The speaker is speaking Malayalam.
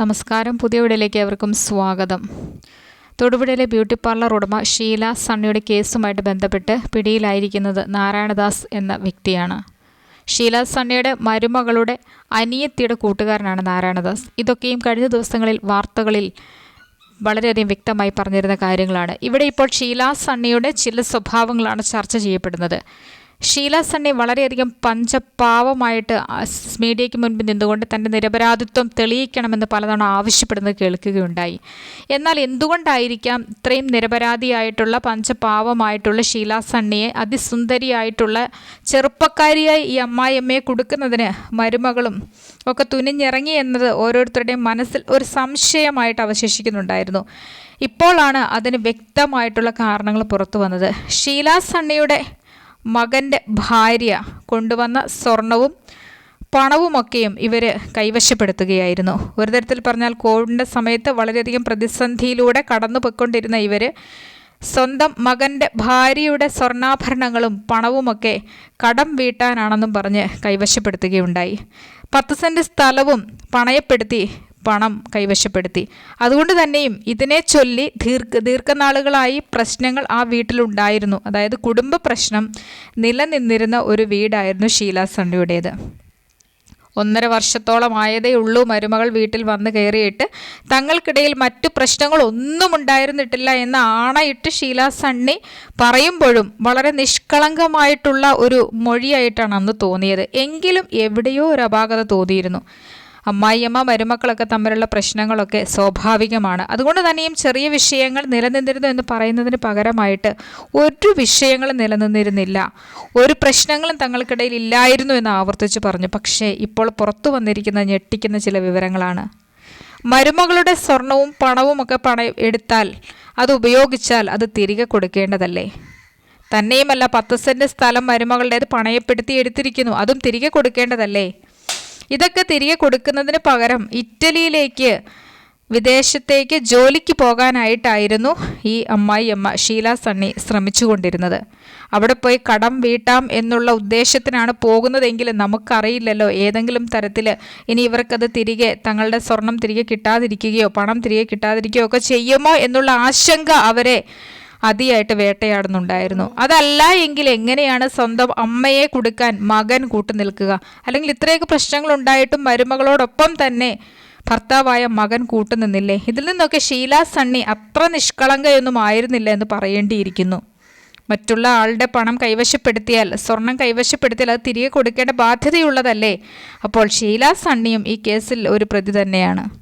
നമസ്കാരം. പുതിയ വീടിലേക്ക് അവർക്കും സ്വാഗതം. തൊടുപുഴയിലെ ബ്യൂട്ടി പാർലർ ഉടമ ഷീല സണ്ണിയുടെ കേസുമായിട്ട് ബന്ധപ്പെട്ട് പിടിയിലായിരിക്കുന്നത് നാരായണദാസ് എന്ന വ്യക്തിയാണ്. ഷീല സണ്ണിയുടെ മരുമകളുടെ അനിയത്തിയുടെ കൂട്ടുകാരനാണ് നാരായണദാസ്. ഇതൊക്കെയും കഴിഞ്ഞ ദിവസങ്ങളിൽ വാർത്തകളിൽ വളരെയധികം വ്യക്തമായി പറഞ്ഞിരുന്ന കാര്യങ്ങളാണ്. ഇവിടെ ഇപ്പോൾ ഷീല സണ്ണിയുടെ ചില സ്വഭാവങ്ങളാണ് ചർച്ച ചെയ്യപ്പെടുന്നത്. ഷീല സണ്ണി വളരെയധികം പഞ്ചപാവമായിട്ട് മീഡിയയ്ക്ക് മുൻപിൽ നിന്നുകൊണ്ട് തന്റെ നിരപരാധിത്വം തെളിയിക്കണമെന്ന് പലതവണ ആവശ്യപ്പെടുന്നത് കേൾക്കുകയുണ്ടായി. എന്നാൽ എന്തുകൊണ്ടായിരിക്കാം ഇത്രയും നിരപരാധിയായിട്ടുള്ള പഞ്ചപാവമായിട്ടുള്ള ഷീല സണ്ണിയെ അതിസുന്ദരിയായിട്ടുള്ള ചെറുപ്പക്കാരിയായി ഈ അമ്മായിയമ്മയെ കൊടുക്കുന്നതിന് മരുമകളും ഒക്കെ തുനിഞ്ഞിറങ്ങി എന്നത് ഓരോരുത്തരുടെയും മനസ്സിൽ ഒരു സംശയമായിട്ട് അവശേഷിക്കുന്നുണ്ടായിരുന്നു. ഇപ്പോഴാണ് അതിന് വ്യക്തമായിട്ടുള്ള കാരണങ്ങൾ പുറത്തു വന്നത്. ഷീല സണ്ണിയുടെ മകന്റെ ഭാര്യ കൊണ്ടുവന്ന സ്വർണവും പണവുമൊക്കെയും ഇവർ കൈവശപ്പെടുത്തുകയായിരുന്നു. ഒരു തരത്തിൽ പറഞ്ഞാൽ കോവിഡിന്റെ സമയത്ത് വളരെയധികം പ്രതിസന്ധിയിലൂടെ കടന്നു പോയിക്കൊണ്ടിരുന്ന ഇവർ സ്വന്തം മകന്റെ ഭാര്യയുടെ സ്വർണാഭരണങ്ങളും പണവുമൊക്കെ കടം വീട്ടാനാണെന്നും പറഞ്ഞ് കൈവശപ്പെടുത്തുകയുണ്ടായി. പത്ത് സെന്റ് സ്ഥലവും പണയപ്പെടുത്തി പണം കൈവശപ്പെടുത്തി. അതുകൊണ്ട് തന്നെയും ഇതിനെ ചൊല്ലി ദീർഘ ദീർഘനാളുകളായി പ്രശ്നങ്ങൾ ആ വീട്ടിലുണ്ടായിരുന്നു. അതായത് കുടുംബ പ്രശ്നം നിലനിന്നിരുന്ന ഒരു വീടായിരുന്നു ഷീല സണ്ണിയുടേത് ഒന്നര വർഷത്തോളമായതേ ഉള്ളൂ മരുമകൾ വീട്ടിൽ വന്ന് കയറിയിട്ട്. തങ്ങൾക്കിടയിൽ മറ്റു പ്രശ്നങ്ങളൊന്നും ഉണ്ടായിരുന്നിട്ടില്ല എന്ന് ആണയിട്ട് ഷീല സണ്ണി പറയുമ്പോഴും വളരെ നിഷ്കളങ്കമായിട്ടുള്ള ഒരു മൊഴിയായിട്ടാണ് അന്ന് തോന്നിയത്. എങ്കിലും എവിടെയോ ഒരു അപാകത തോന്നിയിരുന്നു. അമ്മായിയമ്മ മരുമക്കളൊക്കെ തമ്മിലുള്ള പ്രശ്നങ്ങളൊക്കെ സ്വാഭാവികമാണ്. അതുകൊണ്ട് തന്നെയും ചെറിയ വിഷയങ്ങൾ നിലനിന്നിരുന്നു എന്ന് പറയുന്നതിന് പകരമായിട്ട് ഒരു വിഷയങ്ങളും നിലനിന്നിരുന്നില്ല. ഒരു പ്രശ്നങ്ങളും തങ്ങൾക്കിടയിൽ ഇല്ലായിരുന്നു എന്ന് ആവർത്തിച്ച് പറഞ്ഞു. പക്ഷേ ഇപ്പോൾ പുറത്തു വന്നിരിക്കുന്ന ഞെട്ടിക്കുന്ന ചില വിവരങ്ങളാണ്. മരുമകളുടെ സ്വർണവും പണവും ഒക്കെ പണ എടുത്താൽ അത് ഉപയോഗിച്ചാൽ അത് തിരികെ കൊടുക്കേണ്ടതല്ലേ? തന്നെയുമല്ല പത്ത് സെന്റ് സ്ഥലം മരുമകളുടേത് പണയപ്പെടുത്തി എടുത്തിരിക്കുന്നു. അതും തിരികെ കൊടുക്കേണ്ടതല്ലേ? ഇതൊക്കെ തിരികെ കൊടുക്കുന്നതിന് പകരം ഇറ്റലിയിലേക്ക് വിദേശത്തേക്ക് ജോലിക്ക് പോകാനായിട്ടായിരുന്നു ഈ അമ്മായി അമ്മ ഷീല സണ്ണി ശ്രമിച്ചുകൊണ്ടിരുന്നത്. അവിടെ പോയി കടം വീട്ടാം എന്നുള്ള ഉദ്ദേശത്തിനാണ് പോകുന്നതെങ്കിൽ നമുക്കറിയില്ലല്ലോ ഏതെങ്കിലും തരത്തിൽ ഇനി ഇവർക്കത് തിരികെ തങ്ങളുടെ സ്വർണം തിരികെ കിട്ടാതിരിക്കുകയോ പണം തിരികെ കിട്ടാതിരിക്കുകയോ ഒക്കെ ചെയ്യുമോ എന്നുള്ള ആശങ്ക അവരെ അതിയായിട്ട് വേട്ടയാടുന്നുണ്ടായിരുന്നു. അതല്ല എങ്കിൽ എങ്ങനെയാണ് സ്വന്തം അമ്മയെ കൊടുക്കാൻ മകൻ കൂട്ടു നിൽക്കുക? അല്ലെങ്കിൽ ഇത്രയൊക്കെ പ്രശ്നങ്ങൾ ഉണ്ടായിട്ടും മരുമകളോടൊപ്പം തന്നെ ഭർത്താവായ മകൻ കൂട്ടുനിന്നില്ലേ ഇതിൽ നിന്നൊക്കെ ഷീല സണ്ണി അത്ര നിഷ്കളങ്കയൊന്നും ആയിരുന്നില്ല എന്ന് പറയേണ്ടിയിരിക്കുന്നു. മറ്റുള്ള ആളുടെ പണം കൈവശപ്പെടുത്തിയാൽ സ്വർണം കൈവശപ്പെടുത്തിയാൽ അത് തിരികെ കൊടുക്കേണ്ട ബാധ്യതയുള്ളതല്ലേ? അപ്പോൾ ഷീല സണ്ണിയും ഈ കേസിൽ ഒരു പ്രതി തന്നെയാണ്.